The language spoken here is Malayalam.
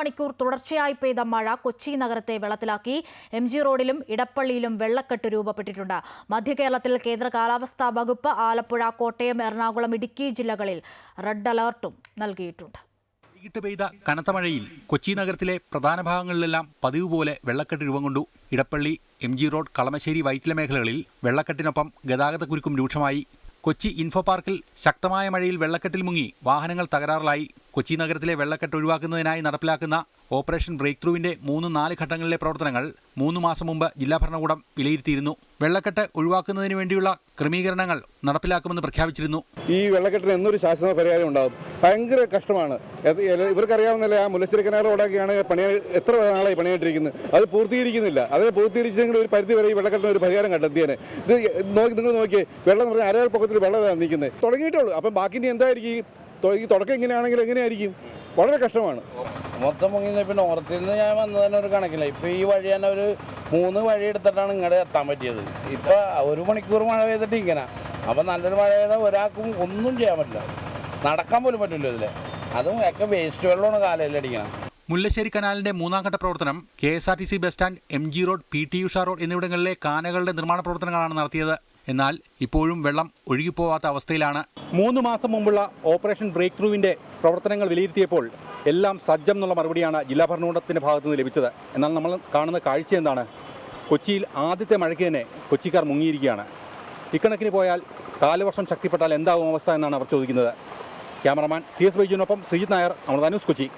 മണിക്കൂർ തുടർച്ചയായി പെയ്ത മഴ കൊച്ചി നഗരത്തെ വെള്ളത്തിലാക്കി. എം ജി റോഡിലും ഇടപ്പള്ളിയിലും വെള്ളക്കെട്ട് രൂപപ്പെട്ടിട്ടുണ്ട്. മധ്യ കേരളത്തിൽ കേന്ദ്ര കാലാവസ്ഥാ വകുപ്പ് ആലപ്പുഴ കോട്ടയം എറണാകുളം ഇടുക്കി ജില്ലകളിൽ റെഡ് അലർട്ടും നൽകിയിട്ടുണ്ട്. വൈകിട്ട് പെയ്ത കനത്ത മഴയിൽ കൊച്ചി നഗരത്തിലെ പ്രധാന ഭാഗങ്ങളിലെല്ലാം പതിവ് പോലെ വെള്ളക്കെട്ട് രൂപം കൊണ്ടു. Edappally M G road Kalamassery Vyttila മേഖലകളിൽ വെള്ളക്കെട്ടിനൊപ്പം ഗതാഗതക്കുരുക്കും രൂക്ഷമായി. കൊച്ചി ഇൻഫോ പാർക്കിൽ ശക്തമായ മഴയിൽ വെള്ളക്കെട്ടിൽ മുങ്ങി. വാഹനങ്ങൾ തകരാറിലായി. കൊച്ചി നഗരത്തിലെ വെള്ളക്കെട്ട് ഒഴിവാക്കുന്നതിനായി നടപ്പിലാക്കുന്ന ഓപ്പറേഷൻ ബ്രേക്ക് ത്രൂവിന്റെ മൂന്ന് നാല് ഘട്ടങ്ങളിലെ പ്രവർത്തനങ്ങൾ മൂന്ന് മാസം മുമ്പ് ജില്ലാ ഭരണകൂടം വിലയിരുത്തിയിരുന്നു. വെള്ളക്കെട്ട് ഒഴിവാക്കുന്നതിന് വേണ്ടിയുള്ള ക്രമീകരണങ്ങൾ നടപ്പിലാക്കുമെന്ന് പ്രഖ്യാപിച്ചിരുന്നു. ഈ വെള്ളക്കെട്ടിന് എന്നൊരു ശാശ്വത പരിഹാരം ഉണ്ടാകും ഭയങ്കര കഷ്ടമാണ്. ഇവർക്കറിയാവുന്നല്ലേ ആ മുല്ലശ്ശേരി കനാൽ റോഡൊക്കെയാണ് പണി എത്ര നാളായി പണിയായിട്ടിരിക്കുന്നത്? അത് പൂർത്തീകരിക്കുന്നില്ല. അത് പൂർത്തീകരിച്ചെങ്കിൽ ഒരു പരിധി വരെ ഈ വെള്ളക്കെട്ടിന് ഒരു പരിഹാരം കണ്ടെത്തിയേനെ ഇത് നോക്കി നിങ്ങൾ നോക്കിയേ വെള്ളം പറഞ്ഞാൽ അരയാൾ പൊക്കത്തിൽ വെള്ളം നിൽക്കുന്നത്. തുടങ്ങിയിട്ടുള്ളൂ അപ്പം ബാക്കി എന്തായിരിക്കും? ഈ തുടക്കം ഇങ്ങനെയാണെങ്കിൽ എങ്ങനെയായിരിക്കും? വളരെ കഷ്ടമാണ്. മൊത്തം മുങ്ങി പിന്നെ ഓർത്തിൽ നിന്ന് ഞാൻ വന്നത് തന്നെ ഒരു കണക്കില്ല. ഇപ്പം ഈ വഴി തന്നെ ഒരു മൂന്ന് വഴി എടുത്തിട്ടാണ് ഇങ്ങോട്ട് എത്താൻ പറ്റിയത്. ഇപ്പം ഒരു മണിക്കൂർ മഴ പെയ്തിട്ട് ഇങ്ങനെ. അപ്പം നല്ലൊരു മഴ പെയ്താൽ ഒരാൾക്കും ഒന്നും ചെയ്യാൻ പറ്റില്ല. നടക്കാൻ പോലും പറ്റില്ല ഇതിൽ അതും ഒക്കെ വേസ്റ്റ് വെള്ളമാണ് കാലയിൽ അടിക്കണം മുല്ലശ്ശേരി കനാലിന്റെ മൂന്നാം ഘട്ട പ്രവർത്തനം K S R T C bus stand M G road P T Usha road എന്നിവിടങ്ങളിലെ കാനകളുടെ നിർമ്മാണ പ്രവർത്തനങ്ങളാണ് നടത്തിയത്. എന്നാൽ ഇപ്പോഴും വെള്ളം ഒഴുകിപ്പോവാത്ത അവസ്ഥയിലാണ്. മൂന്ന് മാസം മുമ്പുള്ള ഓപ്പറേഷൻ ബ്രേക്ക് ത്രൂവിന്റെ പ്രവർത്തനങ്ങൾ വിലയിരുത്തിയപ്പോൾ എല്ലാം സജ്ജം എന്നുള്ള മറുപടിയാണ് ജില്ലാ ഭരണകൂടത്തിന്റെ ഭാഗത്തു നിന്ന് ലഭിച്ചത്. എന്നാൽ നമ്മൾ കാണുന്ന കാഴ്ച എന്താണ്? കൊച്ചിയിൽ ആദ്യത്തെ മഴയ്ക്ക് തന്നെ കൊച്ചിക്കാർ മുങ്ങിയിരിക്കുകയാണ്. ഇക്കണക്കിന് പോയാൽ കാലവർഷം ശക്തിപ്പെട്ടാൽ എന്താവും അവസ്ഥ എന്നാണ് അവർ ചോദിക്കുന്നത്. ക്യാമറമാൻ സി എസ് ബൈജുവിനൊപ്പം ശ്രീജിത് നായർ അമൃത കൊച്ചി.